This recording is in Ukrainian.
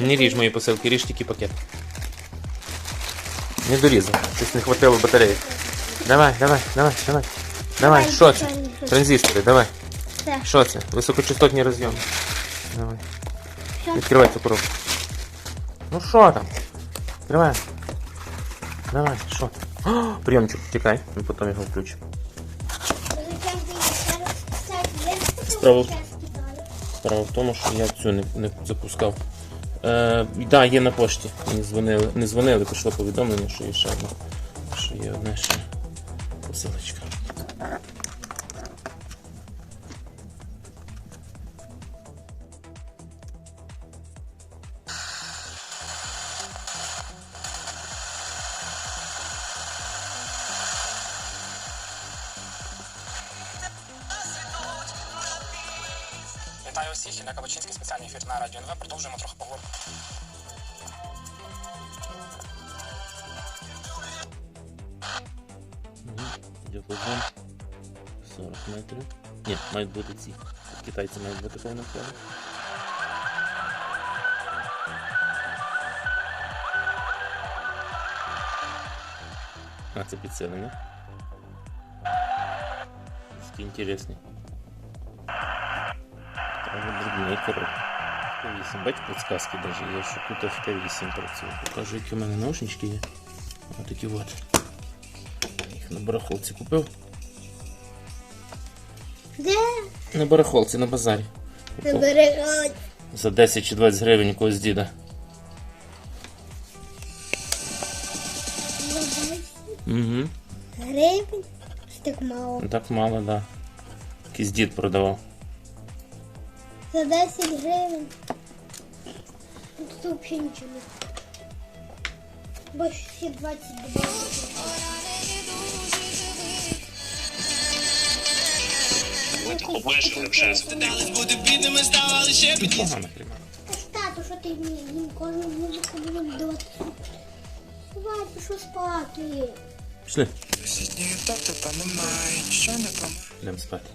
Не ріж мої посилки, ріж тільки пакет. Не дорізав. Щось не хватило батареї. Давай, давай, давай, давай. Давай, що це? Транзистори, давай. Це. Що це? Високочастотні розйоми. Давай. Відкривай цю коробку. Ну що там? Відкривай. Давай, що? О, прийомчик, чекай, ми потім його включимо. Справа. Справа в тому, що я цю не, не запускав. Е, да, є на пошті. Мені дзвонили, не дзвонили, прийшло повідомлення, що є ще одна. Що є одна ще посилочка. Вітаю усіх, Ілля Кабачинський, спеціальний ефір на Радіо НВ. Продовжуємо трохи поговорити. Діапазон 40 метрів. Ні, мають бути ці. Китайці мають бути повним ходом. А, це підсилення. Такий інтересний. Дрібний коробка. Т8. Бать підсказки даже є, що тут ФТ8 працює. Покажу, які у мене наушнички є. Отакі от. Їх на барахолці купив. Де? На барахолці, на базарі. Не берегать. За 10 чи 20 гривень якогось діда. Угу. Гривень? Так мало. Так мало, да. Якийсь дід продавав. За 10 гривень. Тут взагалі нічого не. Бо всі 20 добавили. Погано хріба. Тату, що ти мені ніколи музику було вдавати? Давай, пішов спати. Пішли. Йдемо спати.